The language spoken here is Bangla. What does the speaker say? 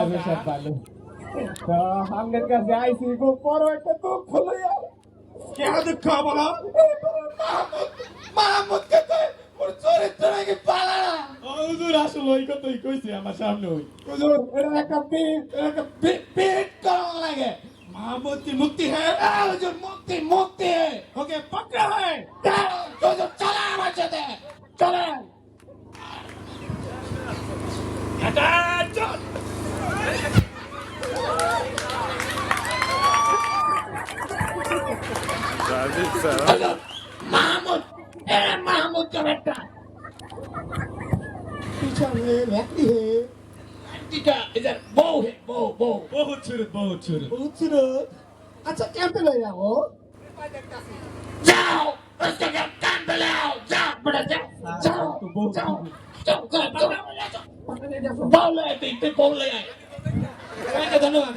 আমি সব ভালো। আমাদের কাছে আইসি গো বড় একটা দুঃখ লইয়া কে দুঃখ বলো মাহমুদ কে কই ওর চরিত্র নাকি পালা না। হুজুর আসলে ওই কথাই কইছে আমার সামনে ওই। হুজুর এটা একটা পিট একটা পিট করা লাগে। মাহমুদি মুক্তি হ্যাঁ হুজুর মুক্তি মুক্তি। ওকে পকড়া হয়। হুজুর চলে আমার সাথে। চলে। হ্যাঁ, মাহমুদ মাহমুদ বেটা আচ্ছা ক্যাম্পে যাও যাও ক্যাম্পে যাও যাও বেটা যাও যাও বলে বলে ধন্যবাদ